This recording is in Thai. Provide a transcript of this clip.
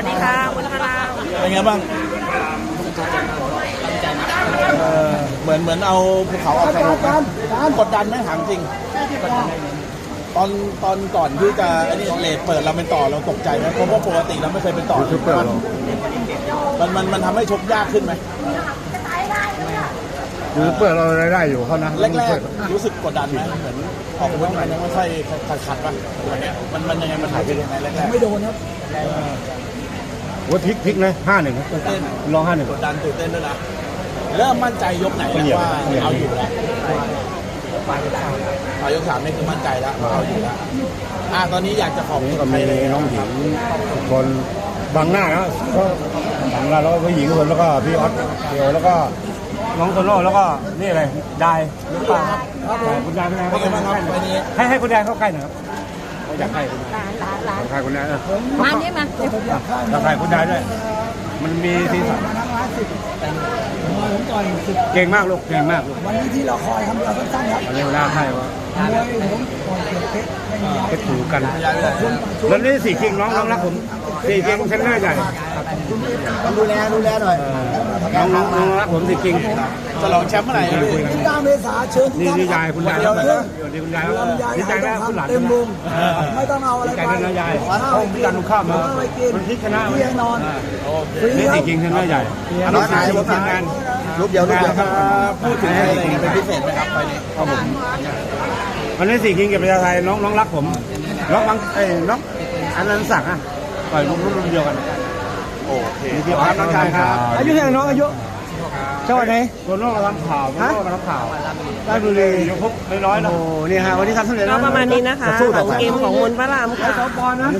วัสดีค่ะคุณพระรามเป็นไงบ้างเออเหมือนเหมือนเอาภูเขาออกจากอกนะกดดันไหมถามจริง ตอนตอนก่อนที่จะไอ้นี่เลทเปิดเราเป็นต่อเราตกใจไหมเพราะว่าปกติเราไม่เคยเป็นต่อมันมันมันทำให้ชกยากขึ้นไหมยูทูบเบอร์เรารายได้อยู่เขานะแรกๆรู้สึกกดดันไหมเหมือนออกอาวุธมันยังไม่ค่อยขัดขัดๆป่ะอะไรเงี้ยมันมันยังไงมันหายไปยังไงแรกๆไม่โดนครับ โอ้พลิกพลิกนะห้าหนึ่งตื่นเต้นลองห้าหนึ่งกดดันตื่นเต้นด้วยนะเริ่มมั่นใจยกไหนแล้วว่าเอาอยู่แล้วเอายกสามนี่คือมั่นใจแล้วว่าเอาอยู่แล้วอะตอนนี้อยากจะขอบนี่คุณก็ใครมีเลยน้องหญิงคนบังหน้านะก็บังหน้าแล้วก็ผู้หญิงคนแล้วก็พี่ออสเดียวแล้วก็น้องโซโล่แล้วก็นี่อะไรดายหรือเปล่าคุณดายคุณดายเป็นไงบ้างครับวันนี้ให้ให้คุณดายเข้าใกล้หน่อยครับเขา อยากให้คุณดายหลานหลานหลานใครคุณนายเออมานี่มาแล้วใครคุณนายด้วยมันมีสีสันเก่งมากลูกเก่งมากลูกวันนี้ที่เราคอยทำเราสั้นๆครับวันนี้เวลาให้วะมวยผมก่อยเก็บเพชรไม่มียาเพชรถูกันย้ายไปไหนแล้วนี่สี่คิงน้องน้องรักผม สี่คิงเทรนเนอร์ใหญ่ต้องดูแลดูแลหน่อยน้องน้องน้องรักผมสี่คิงฉลองแชมป์เมื่อไหร่นะพี่ที่9เมษาเชิญทุกนี่ท่านนี่ยายคุณยายเดียวเดีเรื่องยวคุณยายลำไยดีใจหายนะทองคุณหลานคำเต็มวงไม่ต้องเอาอะไรดีใจไปด้วยนะยายข้าวผมกันลูกข้ามมาข้าวไปกินมันพลิกชนะที่ให้นอนฟรีนี่ครัสี่บคิงเทรนเนอร์ใหญ่น้องชายผมทำงานรูปเดียวรูปเดียวครับพูดถึงอะไรเป็นพิเศษไหมครับไปนี้ครับผมวันนี้สี่คิงกับประชาไทยน้องน้องรักผมน้องบางเอ้ยน้องอันนั้นสั่งอะ ต่อยรุ่นรุ่นเดียวกัน โอเคนี่พี่ออสน้องชายครับอายุเท่าไหร่น้องอายุจังหวัดไหนโดนโน่มาทำข่าวโดนโน่มาทำข่าวราชบุรียกพกน้อยๆนะโอ้นี่ฮะวันนี้ทำสำเร็จก็แล้วประมาณนี้นะคะของเกมของมนต์พระรามค่ะสองปอนด์นะ